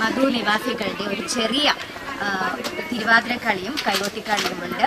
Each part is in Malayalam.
മധു നിവാസികളുടെ ഒരു ചെറിയ തിരുവാതിരക്കളിയും കൈകൊത്തിക്കളിയുമുണ്ട്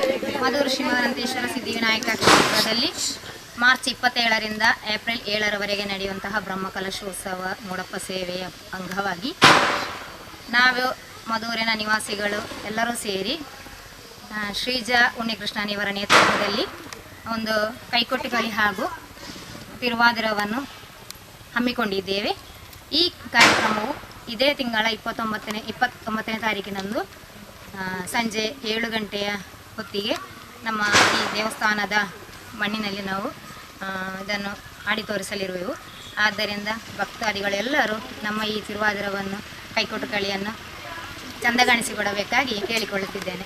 ಮಾರ್ಚ್ ಇಪ್ಪತ್ತೇಳರಿಂದ ಏಪ್ರಿಲ್ ಏಳರವರೆಗೆ ನಡೆಯುವಂತಹ ಬ್ರಹ್ಮಕಲಶೋತ್ಸವ ಮೂಡಪ್ಪ ಸೇವೆಯ ಅಂಗವಾಗಿ ನಾವು ಮಧೂರಿನ ನಿವಾಸಿಗಳು ಎಲ್ಲರೂ ಸೇರಿ ಶ್ರೀಜಾ ಉಣ್ಣಿಕೃಷ್ಣನಿಯವರ ನೇತೃತ್ವದಲ್ಲಿ ಒಂದು ಕೈಕೊಟ್ಟಿಗಳಿ ಹಾಗೂ ತಿರುವಾದಿರವನ್ನು ಹಮ್ಮಿಕೊಂಡಿದ್ದೇವೆ. ಈ ಕಾರ್ಯಕ್ರಮವು ಇದೇ ತಿಂಗಳ ಇಪ್ಪತ್ತೊಂಬತ್ತನೇ ಇಪ್ಪತ್ತೊಂಬತ್ತನೇ ತಾರೀಕಿನಂದು ಸಂಜೆ ಏಳು ಗಂಟೆಯ ಹೊತ್ತಿಗೆ ನಮ್ಮ ಈ ದೇವಸ್ಥಾನದ ಮಣ್ಣಿನಲ್ಲಿ ನಾವು ಇದನ್ನು ಆಡಿ ತೋರಿಸಲಿರುವೆವು. ಆದ್ದರಿಂದ ಭಕ್ತಾದಿಗಳೆಲ್ಲರೂ ನಮ್ಮ ಈ ತಿರುವಾದಿರವನ್ನು ಕೈಕೊಟ್ಟು ಕಳಿಯನ್ನು ಚಂದಗಾಣಿಸಿಕೊಡಬೇಕಾಗಿ ಕೇಳಿಕೊಳ್ಳುತ್ತಿದ್ದೇನೆ.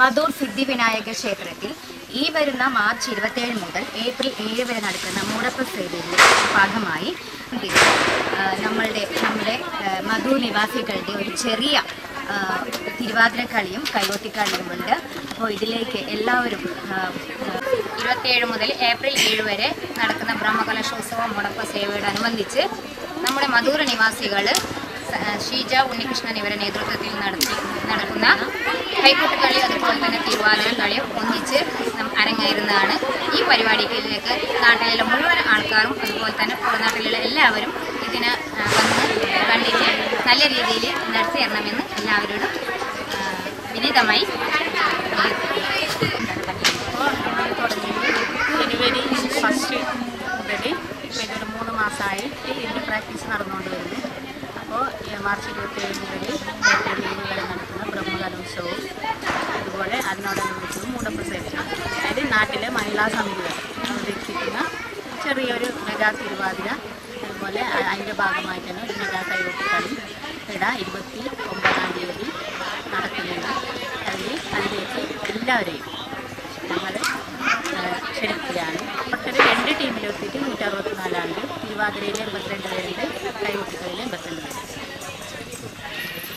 മധൂർ സിദ്ധിവിനായക ക്ഷേത്രത്തിൽ ഈ വരുന്ന മാർച്ച് ഇരുപത്തേഴ് മുതൽ ഏപ്രിൽ ഏഴ് വരെ നടക്കുന്ന മൂടപ്പ് സേവയുടെ ഭാഗമായി നമ്മളുടെ നമ്മുടെ മധു നിവാസികളുടെ ഒരു ചെറിയ തിരുവാതിരക്കളിയും കൈകൊട്ടിക്കളിയും ഉണ്ട്. അപ്പോൾ ഇതിലേക്ക് എല്ലാവരും ഇരുപത്തേഴ് മുതൽ ഏപ്രിൽ ഏഴ് വരെ നടക്കുന്ന ബ്രഹ്മകലശോത്സവ മുടപ്പ സേവയോടനുബന്ധിച്ച് നമ്മുടെ മധൂർ നിവാസികൾ ഷീജ ഉണ്ണികൃഷ്ണൻ ഇവരുടെ നേതൃത്വത്തിൽ നടത്തി നടക്കുന്ന കൈക്കൊട്ടുകളി അതുപോലെ തന്നെ തിരുവാതിര കളിയും ഒന്നിച്ച് അരങ്ങേറുന്നതാണ്. ഈ പരിപാടിയിലേക്ക് നാട്ടിലെ മുഴുവൻ ആൾക്കാരും അതുപോലെ തന്നെ പുറനാട്ടിലുള്ള എല്ലാവരും ഇതിന് വന്ന് കണ്ടിട്ട് നല്ല രീതിയിൽ നടത്തി തരണമെന്ന് എല്ലാവരോടും വിനീതമായി ജനുവരി മൂന്ന് മാസമായിട്ട് ഇതിന്റെ പ്രാക്ടീസ് നടന്നുകൊണ്ട് വരുന്നു. അപ്പോൾ മാർച്ച് ഇരുപത്തേഴ് മുതൽ ഏപ്രിൽ ഏഴ് വരെ നടക്കുന്ന ബ്രഹ്മകലോത്സവവും അതുപോലെ അതിനോടനുബന്ധിച്ച് മൂടപ്രസേവനം അതായത് നാട്ടിലെ മഹിളാ സമിതികൾ അവതരിപ്പിക്കുന്ന ചെറിയൊരു മെഗാ തിരുവാതിര. അതുപോലെ അതിന്റെ അതിന്റെ ഭാഗമായിട്ടാണ് ഒരു മെഗാ കൈകൊട്ടിക്കളി ഇട ഇരുപത്തി